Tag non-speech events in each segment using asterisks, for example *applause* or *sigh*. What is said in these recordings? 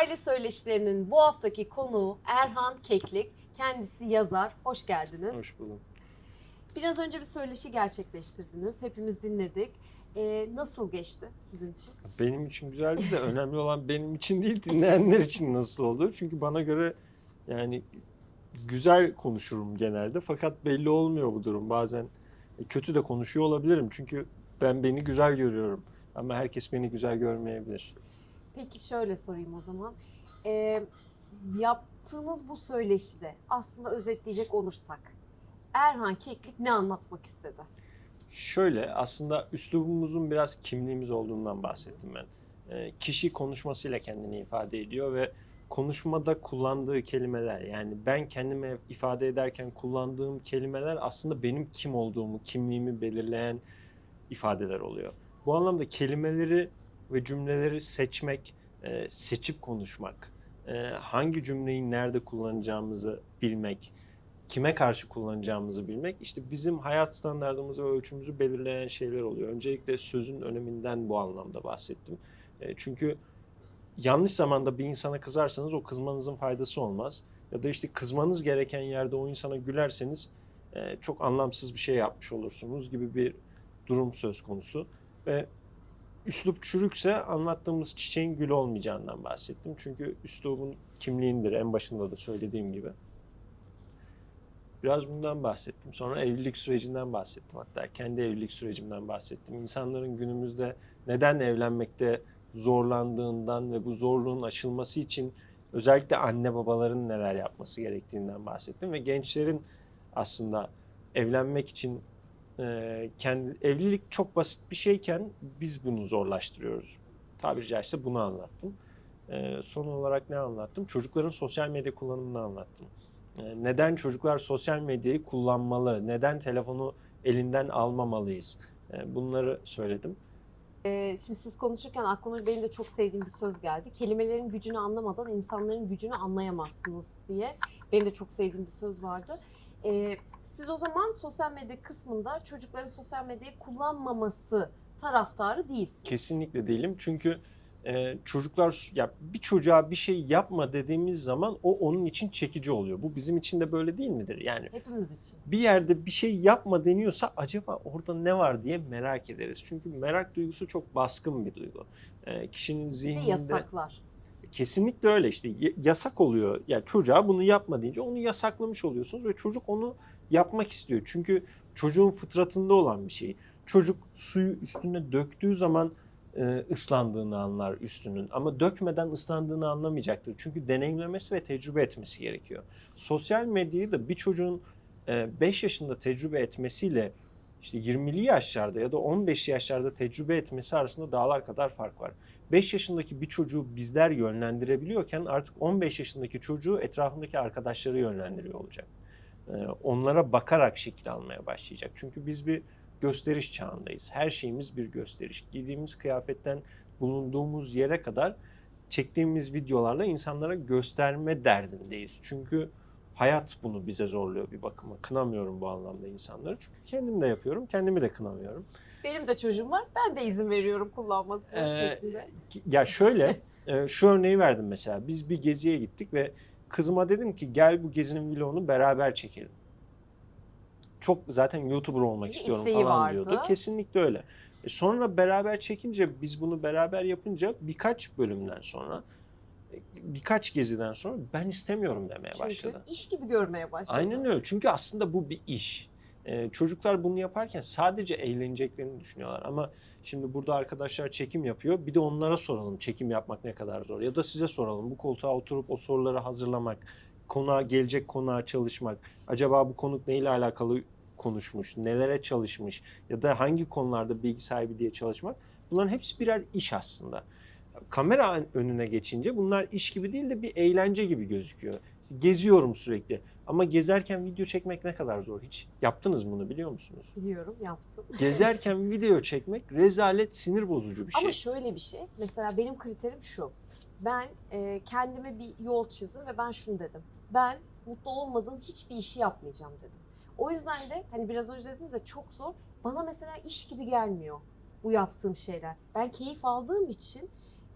Aile Söyleşileri'nin bu haftaki konuğu Erhan Keklik. Kendisi yazar. Hoş geldiniz. Hoş buldum. Biraz önce bir söyleşi gerçekleştirdiniz. Hepimiz dinledik. Ee, nasıl geçti sizin için? Benim için güzeldi de önemli olan benim için değil dinleyenler için nasıl oldu. Çünkü bana göre yani güzel konuşurum genelde fakat belli olmuyor bu durum. Bazen kötü de konuşuyor olabilirim çünkü ben beni güzel görüyorum ama herkes beni güzel görmeyebilir. Peki şöyle sorayım o zaman. Ee, yaptığınız bu söyleşide aslında özetleyecek olursak Erhan Keklik ne anlatmak istedi? Şöyle aslında üslubumuzun biraz kimliğimiz olduğundan bahsettim ben. Ee, kişi konuşmasıyla kendini ifade ediyor ve konuşmada kullandığı kelimeler yani ben kendime ifade ederken kullandığım kelimeler aslında benim kim olduğumu, kimliğimi belirleyen ifadeler oluyor. Bu anlamda kelimeleri ve cümleleri seçmek, e, seçip konuşmak, e, hangi cümleyi nerede kullanacağımızı bilmek, kime karşı kullanacağımızı bilmek işte bizim hayat standartımızı ve ölçümüzü belirleyen şeyler oluyor. Öncelikle sözün öneminden bu anlamda bahsettim. E, Çünkü yanlış zamanda bir insana kızarsanız o kızmanızın faydası olmaz. Ya da işte kızmanız gereken yerde o insana gülerseniz e, çok anlamsız bir şey yapmış olursunuz gibi bir durum söz konusu. Ve üslup çürükse anlattığımız çiçeğin gül olmayacağından bahsettim. Çünkü üslubun kimliğindir en başında da söylediğim gibi. Biraz bundan bahsettim. Sonra evlilik sürecinden bahsettim hatta. Kendi evlilik sürecimden bahsettim. İnsanların günümüzde neden evlenmekte zorlandığından ve bu zorluğun aşılması için özellikle anne babaların neler yapması gerektiğinden bahsettim. Ve gençlerin aslında evlenmek için e, kendi evlilik çok basit bir şeyken biz bunu zorlaştırıyoruz. Tabiri caizse bunu anlattım. E, son olarak ne anlattım? Çocukların sosyal medya kullanımını anlattım. E, Neden çocuklar sosyal medyayı kullanmalı? Neden telefonu elinden almamalıyız? Bunları söyledim. Ee, şimdi siz konuşurken aklıma benim de çok sevdiğim bir söz geldi. Kelimelerin gücünü anlamadan insanların gücünü anlayamazsınız diye. Benim de çok sevdiğim bir söz vardı. Ee, siz o zaman sosyal medya kısmında çocukların sosyal medyayı kullanmaması taraftarı değilsiniz. Kesinlikle değilim. Çünkü e, çocuklar ya bir çocuğa bir şey yapma dediğimiz zaman o onun için çekici oluyor. Bu bizim için de böyle değil midir? Yani Hepimiz için. bir yerde bir şey yapma deniyorsa acaba orada ne var diye merak ederiz. Çünkü merak duygusu çok baskın bir duygu. E, kişinin Bir de zihninde yasaklar. Kesinlikle öyle işte yasak oluyor. Yani çocuğa bunu yapma deyince onu yasaklamış oluyorsunuz ve çocuk onu yapmak istiyor. Çünkü çocuğun fıtratında olan bir şey. Çocuk suyu üstüne döktüğü zaman e, ıslandığını anlar üstünün ama dökmeden ıslandığını anlamayacaktır. Çünkü deneyimlemesi ve tecrübe etmesi gerekiyor. Sosyal medyayı da bir çocuğun 5 yaşında tecrübe etmesiyle işte 20'li yaşlarda ya da 15 yaşlarda tecrübe etmesi arasında dağlar kadar fark var. 5 yaşındaki bir çocuğu bizler yönlendirebiliyorken artık 15 yaşındaki çocuğu etrafındaki arkadaşları yönlendiriyor olacak. Ee, Onlara bakarak şekil almaya başlayacak. Çünkü biz bir gösteriş çağındayız. Her şeyimiz bir gösteriş. Giydiğimiz kıyafetten bulunduğumuz yere kadar çektiğimiz videolarla insanlara gösterme derdindeyiz. Çünkü hayat bunu bize zorluyor bir bakıma. Kınamıyorum bu anlamda insanları. Çünkü kendim de yapıyorum. Kendimi de kınamıyorum. Benim de çocuğum var. Ben de izin veriyorum kullanmasına Ee, şeklinde. Ya şöyle, e, şu örneği verdim mesela. Biz bir geziye gittik ve kızıma dedim ki gel bu gezinin vlogunu beraber çekelim. Çok zaten YouTuber olmak Çünkü istiyorum falan vardı. diyordu. Kesinlikle öyle. E sonra beraber çekince biz bunu beraber yapınca birkaç bölümden sonra e, birkaç geziden sonra ben istemiyorum demeye Çünkü başladı. iş gibi görmeye başladı. Aynen öyle. Çünkü aslında bu bir iş. Ee, çocuklar bunu yaparken sadece eğleneceklerini düşünüyorlar. Ama şimdi burada arkadaşlar çekim yapıyor. Bir de onlara soralım çekim yapmak ne kadar zor. Ya da size soralım bu koltuğa oturup o soruları hazırlamak, konuğa gelecek konuğa çalışmak. Acaba bu konuk neyle alakalı konuşmuş, nelere çalışmış ya da hangi konularda bilgi sahibi diye çalışmak. Bunların hepsi birer iş aslında. Kamera önüne geçince bunlar iş gibi değil de bir eğlence gibi gözüküyor. Geziyorum sürekli. Ama gezerken video çekmek ne kadar zor. Hiç yaptınız bunu biliyor musunuz? Biliyorum yaptım. *laughs* Gezerken video çekmek rezalet, sinir bozucu bir şey. Ama şöyle bir şey. Mesela benim kriterim şu. Ben e, kendime bir yol çizdim ve ben şunu dedim. Ben mutlu olmadığım hiçbir işi yapmayacağım dedim. O yüzden de hani biraz önce dediniz ya çok zor. Bana mesela iş gibi gelmiyor bu yaptığım şeyler. Ben keyif aldığım için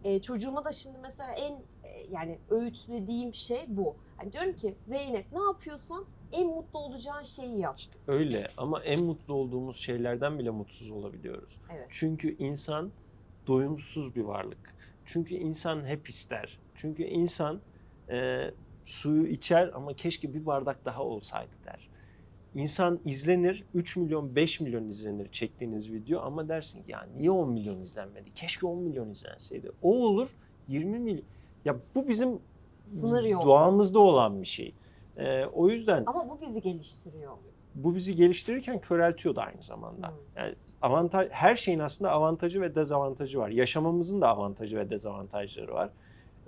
E, çocuğuma da şimdi mesela en e, yani öğütlediğim şey bu. Hani diyorum ki Zeynep ne yapıyorsan en mutlu olacağın şeyi yap. İşte öyle ama en mutlu olduğumuz şeylerden bile mutsuz olabiliyoruz. Evet. Çünkü insan doyumsuz bir varlık. Çünkü insan hep ister. Çünkü insan e, suyu içer ama keşke bir bardak daha olsaydı der. İnsan izlenir, 3 milyon 5 milyon izlenir çektiğiniz video ama dersin ki ya niye 10 milyon izlenmedi? Keşke 10 milyon izlenseydi. O olur 20 milyon. Ya bu bizim Sınır yok. doğamızda olan bir şey. E, o yüzden Ama bu bizi geliştiriyor. bu bizi geliştirirken köreltiyor da aynı zamanda. Hmm. Yani avantaj her şeyin aslında avantajı ve dezavantajı var. Yaşamamızın da avantajı ve dezavantajları var.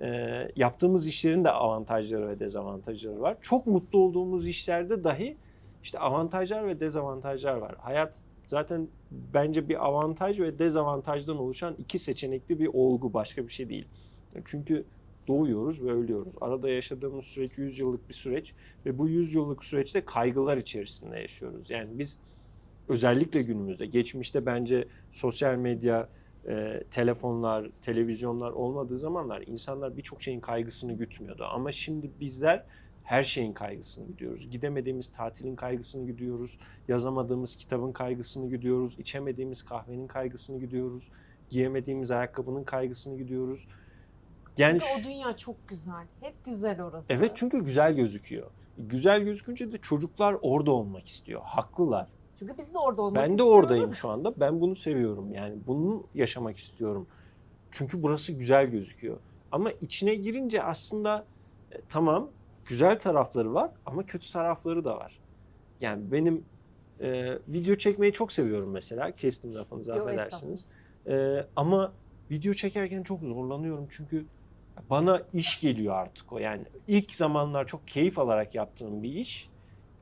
Ee, yaptığımız işlerin de avantajları ve dezavantajları var. Çok mutlu olduğumuz işlerde dahi işte avantajlar ve dezavantajlar var. Hayat zaten bence bir avantaj ve dezavantajdan oluşan iki seçenekli bir olgu başka bir şey değil. Çünkü doğuyoruz ve ölüyoruz. Arada yaşadığımız süreç 100 yıllık bir süreç ve bu 100 yıllık süreçte kaygılar içerisinde yaşıyoruz. Yani biz özellikle günümüzde, geçmişte bence sosyal medya, e, telefonlar, televizyonlar olmadığı zamanlar insanlar birçok şeyin kaygısını gütmüyordu. Ama şimdi bizler her şeyin kaygısını gidiyoruz. Gidemediğimiz tatilin kaygısını gidiyoruz. Yazamadığımız kitabın kaygısını gidiyoruz. içemediğimiz kahvenin kaygısını gidiyoruz. Giyemediğimiz ayakkabının kaygısını gidiyoruz. Yani Çünkü o dünya çok güzel. Hep güzel orası. Evet çünkü güzel gözüküyor. Güzel gözükünce de çocuklar orada olmak istiyor. Haklılar. Çünkü biz de orada olmak Ben de istiyoruz. oradayım şu anda. Ben bunu seviyorum. Yani bunu yaşamak istiyorum. Çünkü burası güzel gözüküyor. Ama içine girince aslında e, tamam güzel tarafları var ama kötü tarafları da var. Yani benim e, video çekmeyi çok seviyorum mesela. Kestim lafınızı Yo, affedersiniz. E, ama video çekerken çok zorlanıyorum çünkü bana iş geliyor artık o. Yani ilk zamanlar çok keyif alarak yaptığım bir iş.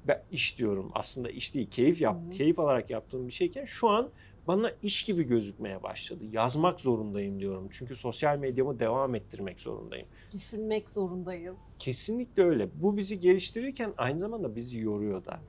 Ben iş diyorum aslında iş değil keyif yap Hı hı. keyif alarak yaptığım bir şeyken şu an bana iş gibi gözükmeye başladı. Yazmak zorundayım diyorum. Çünkü sosyal medyamı devam ettirmek zorundayım. Düşünmek zorundayız. Kesinlikle öyle. Bu bizi geliştirirken aynı zamanda bizi yoruyor da.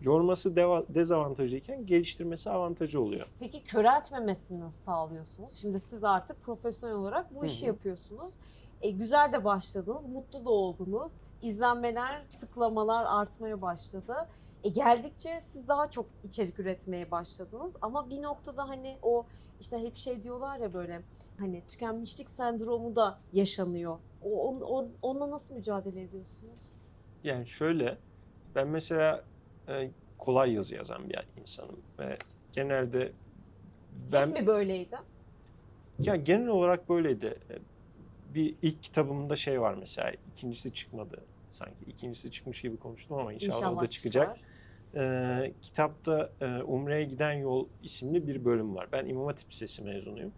Yorması dezavantajıyken geliştirmesi avantajı oluyor. Peki köreltmemesini nasıl sağlıyorsunuz? Şimdi siz artık profesyonel olarak bu işi hı. yapıyorsunuz. E, güzel de başladınız, mutlu da oldunuz. İzlenmeler, tıklamalar artmaya başladı. E, geldikçe siz daha çok içerik üretmeye başladınız. Ama bir noktada hani o işte hep şey diyorlar ya böyle hani tükenmişlik sendromu da yaşanıyor. O, on, on- onunla nasıl mücadele ediyorsunuz? Yani şöyle ben mesela e, kolay yazı yazan bir insanım ve genelde ben Hep mi böyleydi? Ya genel olarak böyleydi. E, Bir ilk kitabımda şey var mesela. ikincisi çıkmadı sanki. İkincisi çıkmış gibi konuştum ama inşallah, o da çıkacak. çıkar. Ee, kitapta e, Umre'ye giden yol isimli bir bölüm var. Ben İmam Hatip Lisesi mezunuyum.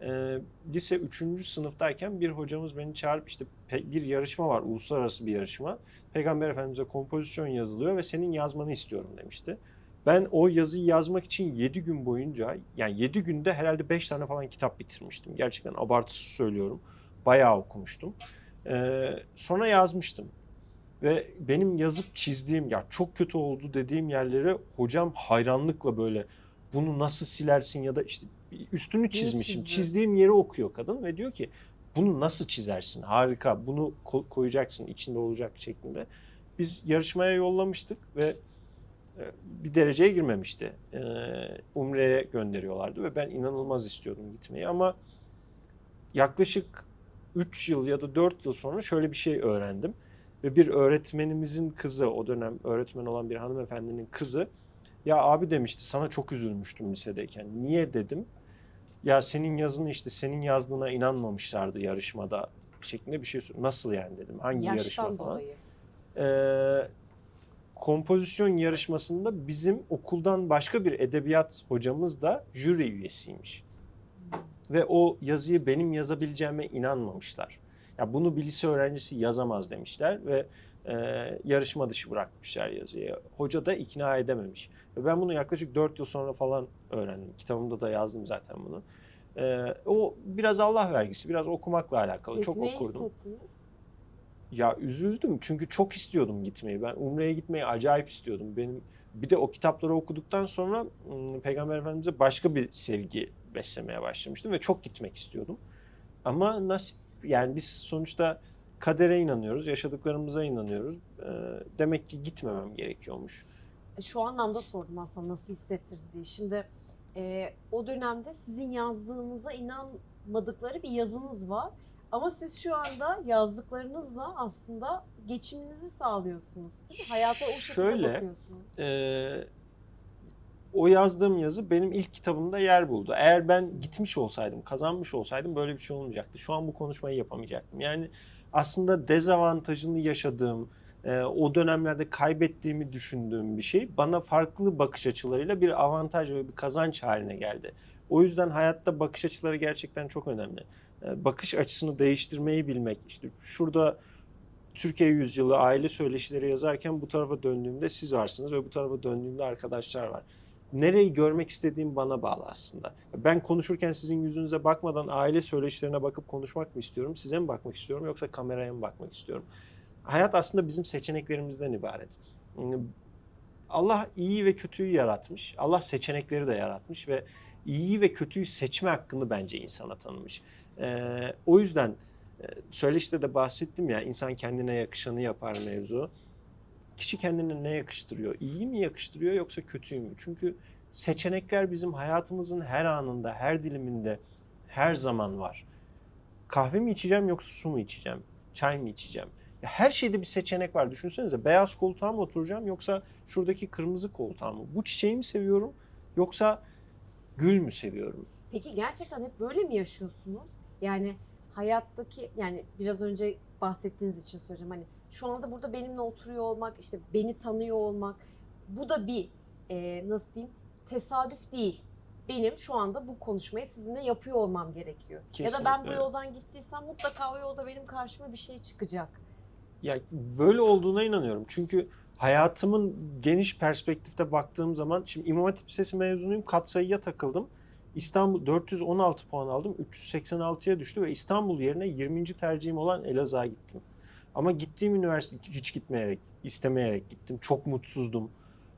Ee, lise 3. sınıftayken bir hocamız beni çağırıp işte bir yarışma var, uluslararası bir yarışma. Peygamber Efendimiz'e kompozisyon yazılıyor ve senin yazmanı istiyorum demişti. Ben o yazıyı yazmak için 7 gün boyunca yani 7 günde herhalde 5 tane falan kitap bitirmiştim. Gerçekten abartısız söylüyorum. Bayağı okumuştum. Ee, sonra yazmıştım. Ve benim yazıp çizdiğim ya çok kötü oldu dediğim yerlere hocam hayranlıkla böyle bunu nasıl silersin ya da işte üstünü çizmişim. Çizdiğim yeri okuyor kadın ve diyor ki bunu nasıl çizersin? Harika. Bunu ko- koyacaksın içinde olacak şeklinde. Biz yarışmaya yollamıştık ve e, bir dereceye girmemişti. E, Umre'ye gönderiyorlardı ve ben inanılmaz istiyordum gitmeyi ama yaklaşık 3 yıl ya da 4 yıl sonra şöyle bir şey öğrendim. Ve bir öğretmenimizin kızı, o dönem öğretmen olan bir hanımefendinin kızı, ya abi demişti sana çok üzülmüştüm lisedeyken. Niye dedim. Ya senin yazını işte senin yazdığına inanmamışlardı yarışmada şeklinde bir şey. Nasıl yani dedim. Hangi yarışma Yaştan falan. dolayı. Ee, kompozisyon yarışmasında bizim okuldan başka bir edebiyat hocamız da jüri üyesiymiş. Ve o yazıyı benim yazabileceğime inanmamışlar. Ya bunu bir lise öğrencisi yazamaz demişler ve e, yarışma dışı bırakmışlar yazıyı. Hoca da ikna edememiş. Ve ben bunu yaklaşık 4 yıl sonra falan öğrendim. Kitabımda da yazdım zaten bunu. E, o biraz Allah vergisi, biraz okumakla alakalı. Peki Çok ne okurdum. hissettiniz? Ya üzüldüm çünkü çok istiyordum gitmeyi. Ben Umre'ye gitmeyi acayip istiyordum. Benim bir de o kitapları okuduktan sonra Peygamber Efendimiz'e başka bir sevgi beslemeye başlamıştım ve çok gitmek istiyordum. Ama nasip yani biz sonuçta kadere inanıyoruz, yaşadıklarımıza inanıyoruz. Ee, demek ki gitmemem gerekiyormuş. Şu anlamda sordum aslında nasıl hissettirdi diye. Şimdi e, o dönemde sizin yazdığınıza inanmadıkları bir yazınız var. Ama siz şu anda yazdıklarınızla aslında geçiminizi sağlıyorsunuz. Değil mi? Hayata o şekilde Şöyle, bakıyorsunuz. Ee, o yazdığım yazı benim ilk kitabımda yer buldu. Eğer ben gitmiş olsaydım, kazanmış olsaydım böyle bir şey olmayacaktı. Şu an bu konuşmayı yapamayacaktım. Yani aslında dezavantajını yaşadığım, e, o dönemlerde kaybettiğimi düşündüğüm bir şey bana farklı bakış açılarıyla bir avantaj ve bir kazanç haline geldi. O yüzden hayatta bakış açıları gerçekten çok önemli. E, bakış açısını değiştirmeyi bilmek. İşte şurada Türkiye Yüzyılı aile söyleşileri yazarken bu tarafa döndüğümde siz varsınız ve bu tarafa döndüğümde arkadaşlar var. Nereyi görmek istediğim bana bağlı aslında. Ben konuşurken sizin yüzünüze bakmadan aile söyleşilerine bakıp konuşmak mı istiyorum? Size mi bakmak istiyorum yoksa kameraya mı bakmak istiyorum? Hayat aslında bizim seçeneklerimizden ibaret. Allah iyi ve kötüyü yaratmış. Allah seçenekleri de yaratmış ve iyiyi ve kötüyü seçme hakkını bence insana tanımış. Ee, o yüzden e, söyleşte de bahsettim ya insan kendine yakışanı yapar mevzu. Kişi kendine ne yakıştırıyor? İyi mi yakıştırıyor yoksa kötüyü mü? Çünkü seçenekler bizim hayatımızın her anında, her diliminde her zaman var. Kahve mi içeceğim yoksa su mu içeceğim? Çay mı içeceğim? Ya her şeyde bir seçenek var. Düşünsenize beyaz koltuğa mı oturacağım yoksa şuradaki kırmızı koltuğa mı? Bu çiçeği mi seviyorum yoksa gül mü seviyorum? Peki gerçekten hep böyle mi yaşıyorsunuz? Yani hayattaki yani biraz önce bahsettiğiniz için söyleyeceğim. Hani şu anda burada benimle oturuyor olmak, işte beni tanıyor olmak bu da bir e, nasıl diyeyim tesadüf değil. Benim şu anda bu konuşmayı sizinle yapıyor olmam gerekiyor. Ya da ben bu Kesinlikle. yoldan gittiysem mutlaka o yolda benim karşıma bir şey çıkacak. Ya böyle olduğuna inanıyorum. Çünkü hayatımın geniş perspektifte baktığım zaman şimdi İmam Hatip Lisesi mezunuyum. Katsayıya takıldım. İstanbul 416 puan aldım. 386'ya düştü ve İstanbul yerine 20. tercihim olan Elazığ'a gittim. Ama gittiğim üniversite hiç gitmeyerek, istemeyerek gittim. Çok mutsuzdum.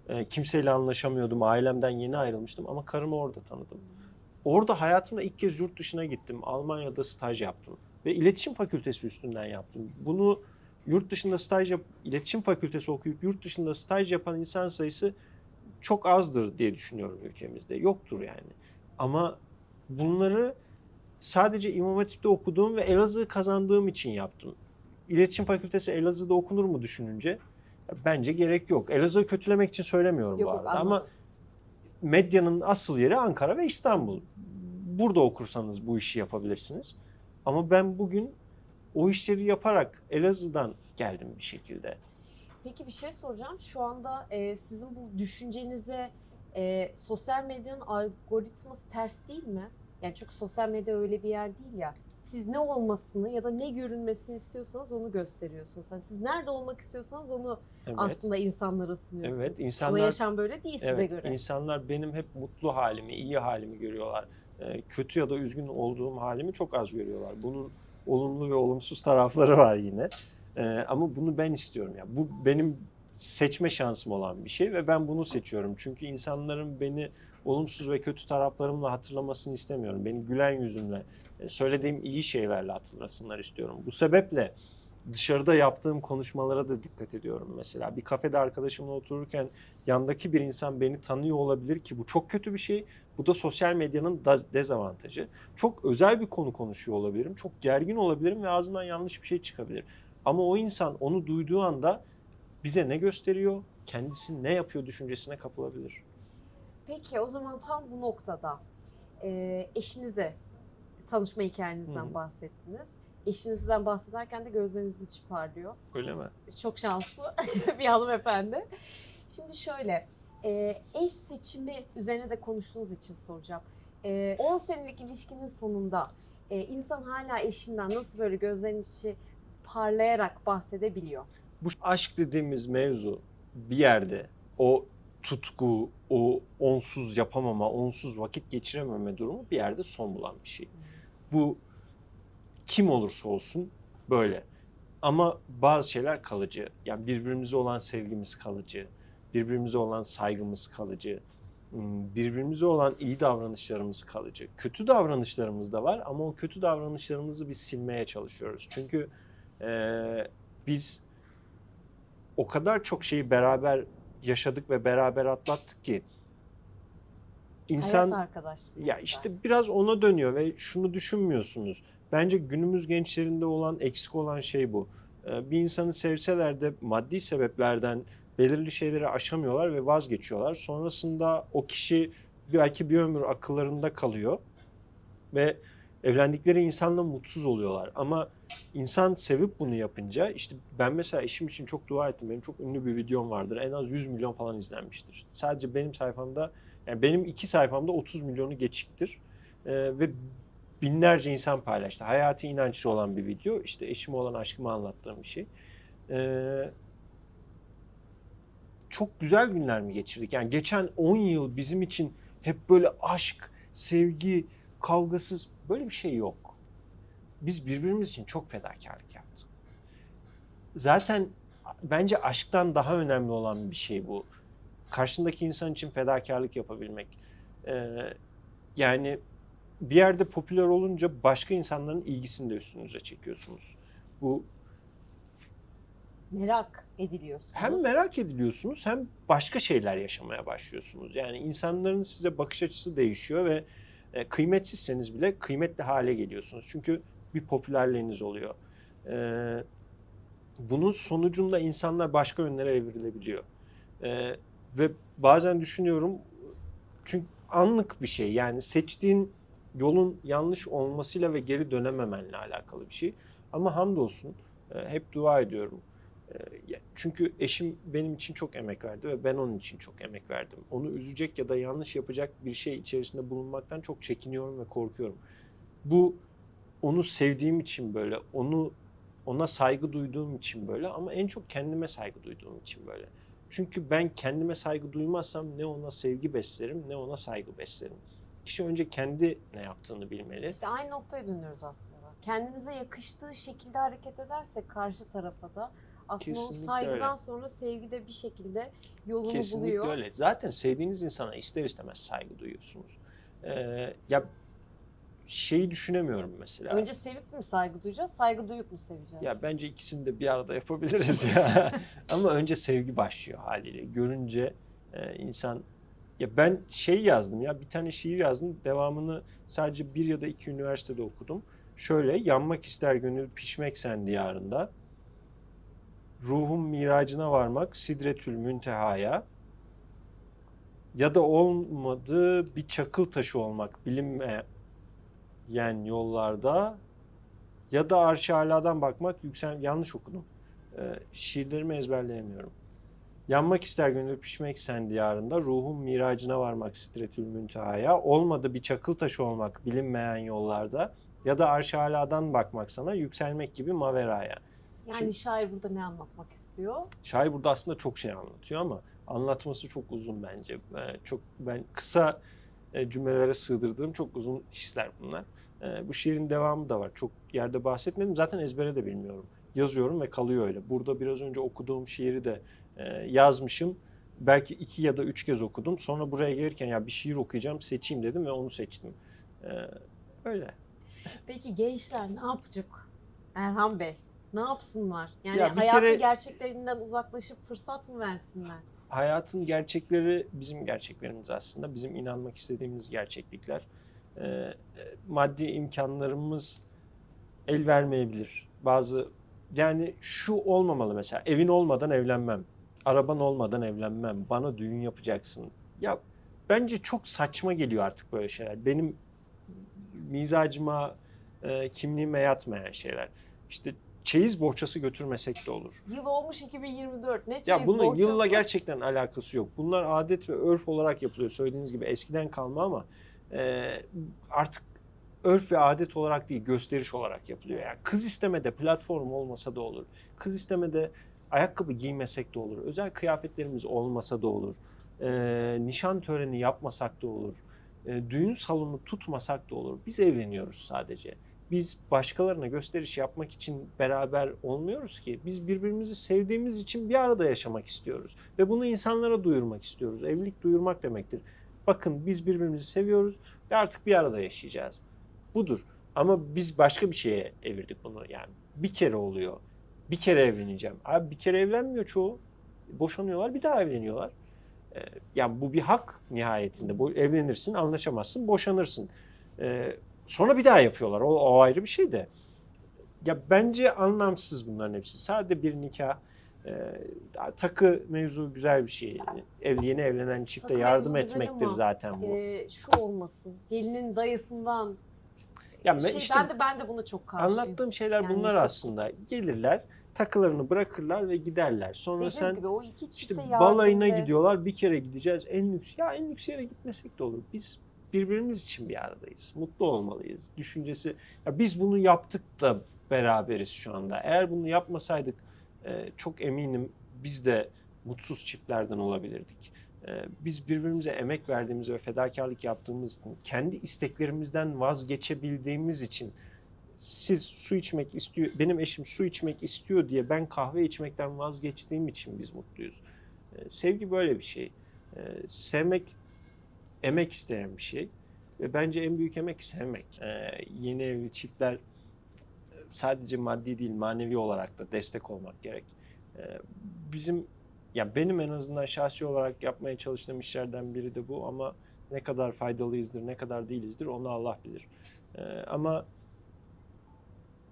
Ee, kimseyle anlaşamıyordum. Ailemden yeni ayrılmıştım ama karımı orada tanıdım. Orada hayatımda ilk kez yurt dışına gittim. Almanya'da staj yaptım. Ve iletişim fakültesi üstünden yaptım. Bunu yurt dışında staj yap, iletişim fakültesi okuyup yurt dışında staj yapan insan sayısı çok azdır diye düşünüyorum ülkemizde. Yoktur yani. Ama bunları sadece İmam Hatip'te okuduğum ve Elazığ'ı kazandığım için yaptım. İletişim fakültesi Elazığ'da okunur mu düşününce bence gerek yok. Elazığ'ı kötülemek için söylemiyorum Yok, bu arada ama medyanın asıl yeri Ankara ve İstanbul. Burada okursanız bu işi yapabilirsiniz. Ama ben bugün o işleri yaparak Elazığ'dan geldim bir şekilde. Peki bir şey soracağım. Şu anda e, sizin bu düşüncenize e, sosyal medyanın algoritması ters değil mi? Yani çünkü sosyal medya öyle bir yer değil ya. Siz ne olmasını ya da ne görünmesini istiyorsanız onu gösteriyorsunuz. Hani siz nerede olmak istiyorsanız onu Evet. aslında insanlara sunuyorsunuz. Evet, Ama insanlar yaşam böyle değil size evet, göre. insanlar benim hep mutlu halimi, iyi halimi görüyorlar. Ee, kötü ya da üzgün olduğum halimi çok az görüyorlar. Bunun olumlu ve olumsuz tarafları var yine. Ee, ama bunu ben istiyorum ya. Bu benim seçme şansım olan bir şey ve ben bunu seçiyorum. Çünkü insanların beni olumsuz ve kötü taraflarımla hatırlamasını istemiyorum. Beni gülen yüzümle, e, söylediğim iyi şeylerle hatırlasınlar istiyorum. Bu sebeple dışarıda yaptığım konuşmalara da dikkat ediyorum mesela. Bir kafede arkadaşımla otururken yandaki bir insan beni tanıyor olabilir ki bu çok kötü bir şey. Bu da sosyal medyanın dezavantajı. Çok özel bir konu konuşuyor olabilirim. Çok gergin olabilirim ve ağzımdan yanlış bir şey çıkabilir. Ama o insan onu duyduğu anda bize ne gösteriyor, kendisi ne yapıyor düşüncesine kapılabilir. Peki o zaman tam bu noktada e, eşinize tanışma hikayenizden Hı. bahsettiniz. Eşinizden bahsederken de gözleriniz içi parlıyor. Öyle mi? çok şanslı *laughs* bir hanımefendi. Şimdi şöyle, e, eş seçimi üzerine de konuştuğunuz için soracağım. E, 10 senelik ilişkinin sonunda e, insan hala eşinden nasıl böyle gözlerinin içi parlayarak bahsedebiliyor? Bu aşk dediğimiz mevzu bir yerde o tutku, o onsuz yapamama, onsuz vakit geçirememe durumu bir yerde son bulan bir şey. Bu kim olursa olsun böyle. Ama bazı şeyler kalıcı. Yani birbirimize olan sevgimiz kalıcı. Birbirimize olan saygımız kalıcı. Hmm, Birbirimize olan iyi davranışlarımız kalıcı. Kötü davranışlarımız da var ama o kötü davranışlarımızı biz silmeye çalışıyoruz. Çünkü eee, biz o kadar çok şeyi beraber yaşadık ve beraber atlattık ki insan Hayat arkadaşlığı. ya işte biraz ona dönüyor ve şunu düşünmüyorsunuz. Bence günümüz gençlerinde olan eksik olan şey bu. Ee, Bir insanı sevseler de maddi sebeplerden belirli şeyleri aşamıyorlar ve vazgeçiyorlar. Sonrasında o kişi belki bir ömür akıllarında kalıyor ve evlendikleri insanla mutsuz oluyorlar. Ama insan sevip bunu yapınca işte ben mesela eşim için çok dua ettim. Benim çok ünlü bir videom vardır. En az 100 milyon falan izlenmiştir. Sadece benim sayfamda yani benim iki sayfamda 30 milyonu geçiktir. Ee, ve binlerce insan paylaştı. Hayati inançlı olan bir video. İşte eşime olan aşkımı anlattığım bir şey. Ee, çok güzel günler mi geçirdik? Yani geçen 10 yıl bizim için hep böyle aşk, sevgi, kavgasız böyle bir şey yok. Biz birbirimiz için çok fedakarlık yaptık. Zaten bence aşktan daha önemli olan bir şey bu. Karşındaki insan için fedakarlık yapabilmek. Ee, yani bir yerde popüler olunca başka insanların ilgisini de üstünüze çekiyorsunuz. Bu Merak ediliyorsunuz. hem merak ediliyorsunuz hem başka şeyler yaşamaya başlıyorsunuz. Yani insanların size bakış açısı değişiyor ve e, kıymetsizseniz bile kıymetli hale geliyorsunuz. Çünkü bir popülerliğiniz oluyor. E, bunun sonucunda insanlar başka yönlere evrilebiliyor. E, ve bazen düşünüyorum çünkü anlık bir şey yani seçtiğin yolun yanlış olmasıyla ve geri dönememenle alakalı bir şey. Ama hamdolsun e, hep dua ediyorum. E, Çünkü eşim benim için çok emek verdi ve ben onun için çok emek verdim. Onu üzecek ya da yanlış yapacak bir şey içerisinde bulunmaktan çok çekiniyorum ve korkuyorum. Bu onu sevdiğim için böyle, onu ona saygı duyduğum için böyle ama en çok kendime saygı duyduğum için böyle. Çünkü ben kendime saygı duymazsam ne ona sevgi beslerim ne ona saygı beslerim. Kişi önce kendi ne yaptığını bilmeli. İşte aynı noktaya dönüyoruz aslında. Kendimize yakıştığı şekilde hareket edersek karşı tarafa da aslında o Kesinlikle saygıdan öyle. sonra sevgi de bir şekilde yolunu Kesinlikle buluyor. öyle. Zaten sevdiğiniz insana ister istemez saygı duyuyorsunuz. Ee, ya şeyi düşünemiyorum mesela. Önce sevip mi saygı duyacağız, saygı duyup mu seveceğiz? Ya bence ikisini de bir arada yapabiliriz ya. *laughs* Ama önce sevgi başlıyor haliyle. Görünce e, insan ya ben şey yazdım ya bir tane şiir yazdım. Devamını sadece bir ya da iki üniversitede okudum. Şöyle yanmak ister gönül pişmek sen diyarında. Ruhum miracına varmak sidretül müntehaya. Ya da olmadı bir çakıl taşı olmak bilinmeyen yollarda ya da arş aladan bakmak yüksel yanlış okudum. Ee, şiirlerimi ezberleyemiyorum. Yanmak ister gönül pişmek sen diyarında ruhun miracına varmak stretül müntehaya olmadı bir çakıl taşı olmak bilinmeyen yollarda ya da arş aladan bakmak sana yükselmek gibi maveraya. yani Şimdi- şair burada ne anlatmak istiyor? Şair burada aslında çok şey anlatıyor ama anlatması çok uzun bence. Ee, çok ben kısa e, cümlelere sığdırdığım çok uzun hisler bunlar. Ee, Bu şiirin devamı da var. Çok yerde bahsetmedim. Zaten ezbere de bilmiyorum. Yazıyorum ve kalıyor öyle. Burada biraz önce okuduğum şiiri de e, yazmışım. Belki iki ya da üç kez okudum. Sonra buraya gelirken ya bir şiir okuyacağım seçeyim dedim ve onu seçtim. Ee, Öyle. Peki gençler ne yapacak? Erhan Bey, ne yapsınlar? Yani Ya hayatın kere- gerçeklerinden uzaklaşıp fırsat mı versinler? hayatın gerçekleri bizim gerçeklerimiz aslında. Bizim inanmak istediğimiz gerçeklikler. E, maddi imkanlarımız el vermeyebilir. Bazı yani şu olmamalı mesela evin olmadan evlenmem. Araban olmadan evlenmem. Bana düğün yapacaksın. Ya bence çok saçma geliyor artık böyle şeyler. Benim mizacıma, e, kimliğime yatmayan şeyler. İşte çeyiz bohçası götürmesek de olur. Yıl olmuş 2024. Ne Ya çeyiz bunun borçası? yılla gerçekten alakası yok. Bunlar adet ve örf olarak yapılıyor. Söylediğiniz gibi eskiden kalma ama e, artık örf ve adet olarak değil, gösteriş olarak yapılıyor. Yani kız istemede platform olmasa da olur. Kız istemede ayakkabı giymesek de olur. Özel kıyafetlerimiz olmasa da olur. E, nişan töreni yapmasak da olur. E, düğün salonu tutmasak da olur. Biz evleniyoruz sadece. Biz başkalarına gösteriş yapmak için beraber olmuyoruz ki. Biz birbirimizi sevdiğimiz için bir arada yaşamak istiyoruz. Ve bunu insanlara duyurmak istiyoruz. Evlilik duyurmak demektir. Bakın biz birbirimizi seviyoruz ve artık bir arada yaşayacağız. Budur. Ama biz başka bir şeye evirdik bunu. Yani bir kere oluyor. Bir kere evleneceğim. Abi bir kere evlenmiyor çoğu. Boşanıyorlar bir daha evleniyorlar. Ee, yani bu bir hak nihayetinde. Bu evlenirsin, anlaşamazsın, boşanırsın. Ee, sonra bir daha yapıyorlar. O, o ayrı bir şey de. Ya bence anlamsız bunların hepsi. Sadece bir nikah, e, takı mevzu güzel bir şey. Yeni evlenen çifte Takı yardım etmektir ama, zaten bu. Ee, şu olmasın. Gelinin dayısından ya şey, işte ben de ben de buna çok karşıyım. anlattığım şeyler Yani bunlar çok- aslında. Gelirler, takılarını bırakırlar ve giderler. Sonra Dediğiniz sen gibi o iki İşte balayına ve- gidiyorlar. Bir kere gideceğiz. En lüks ya en lüks yere gitmesek de olur. Biz birbirimiz için bir aradayız. Mutlu olmalıyız. Düşüncesi ya biz bunu yaptık da beraberiz şu anda. Eğer bunu yapmasaydık e, çok eminim biz de mutsuz çiftlerden olabilirdik. E, biz birbirimize emek verdiğimiz ve fedakarlık yaptığımız için, kendi isteklerimizden vazgeçebildiğimiz için siz su içmek istiyor, benim eşim su içmek istiyor diye ben kahve içmekten vazgeçtiğim için biz mutluyuz. Ee, Sevgi böyle bir şey. Ee, Sevmek emek isteyen bir şey. Ve bence en büyük emek sevmek. Ee, Yeni evli çiftler sadece maddi değil manevi olarak da destek olmak gerek. Ee, Bizim ya benim en azından şahsi olarak yapmaya çalıştığım işlerden biri de bu ama ne kadar faydalıyızdır, ne kadar değilizdir onu Allah bilir. Ee, Ama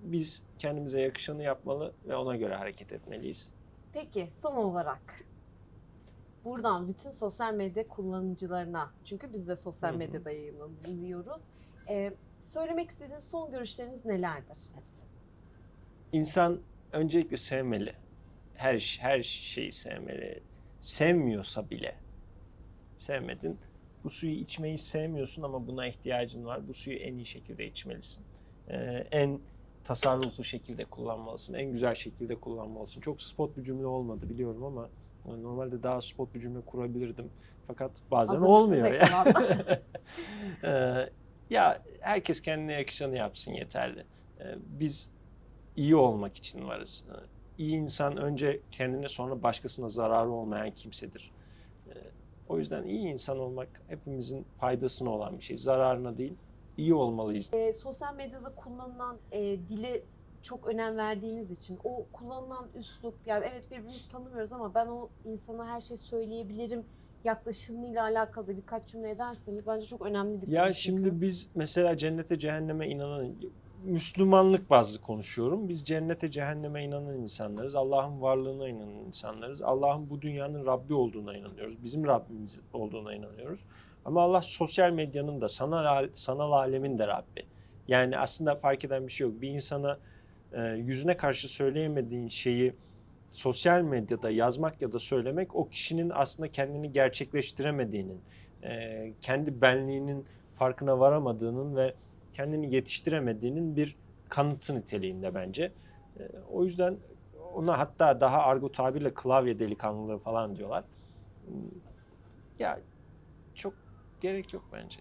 biz kendimize yakışanı yapmalı ve ona göre hareket etmeliyiz. Peki son olarak buradan bütün sosyal medya kullanıcılarına çünkü biz de sosyal medyada yayınlanıyoruz. Ee, söylemek istediğiniz son görüşleriniz nelerdir? İnsan öncelikle sevmeli. Her her şeyi sevmeli. Sevmiyorsa bile sevmedin. Bu suyu içmeyi sevmiyorsun ama buna ihtiyacın var. Bu suyu en iyi şekilde içmelisin. Ee, en tasarruflu şekilde kullanmalısın. En güzel şekilde kullanmalısın. Çok spot bir cümle olmadı biliyorum ama normalde daha spot bir cümle kurabilirdim. Fakat bazen Hazırlık olmuyor ya. *laughs* Ee, ya herkes kendine yakışanı yapsın yeterli. Ee, biz iyi olmak için varız. İyi insan önce kendine sonra başkasına zararı olmayan kimsedir. Ee, o yüzden iyi insan olmak hepimizin faydasına olan bir şey. Zararına değil, iyi olmalıyız. Ee, sosyal medyada kullanılan e, dile çok önem verdiğiniz için o kullanılan üslup yani evet birbirimizi tanımıyoruz ama ben o insana her şey söyleyebilirim yaklaşımıyla alakalı birkaç cümle ederseniz bence çok önemli bir Ya konu şimdi çünkü. biz mesela cennete cehenneme inanan Müslümanlık bazlı konuşuyorum. Biz cennete cehenneme inanan insanlarız. Allah'ın varlığına inanan insanlarız. Allah'ın bu dünyanın Rabbi olduğuna inanıyoruz. Bizim Rabbimiz olduğuna inanıyoruz. Ama Allah sosyal medyanın da sanal, sanal alemin de Rabbi. Yani aslında fark eden bir şey yok. Bir insana e, yüzüne karşı söyleyemediğin şeyi sosyal medyada yazmak ya da söylemek o kişinin aslında kendini gerçekleştiremediğinin, e, kendi benliğinin farkına varamadığının ve kendini yetiştiremediğinin bir kanıtı niteliğinde bence. E, o yüzden ona hatta daha argo tabirle klavye delikanlılığı falan diyorlar. Hmm, Ya çok gerek yok bence.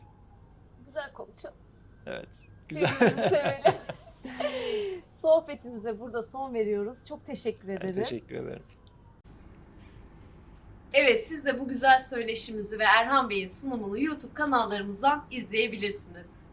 Güzel konuşalım. Evet. Güzel. *laughs* Sevelim. Sohbetimize burada son veriyoruz. Çok teşekkür Ben ederiz. teşekkür ederim. Evet siz de bu güzel söyleşimizi ve Erhan Bey'in sunumunu YouTube kanallarımızdan izleyebilirsiniz.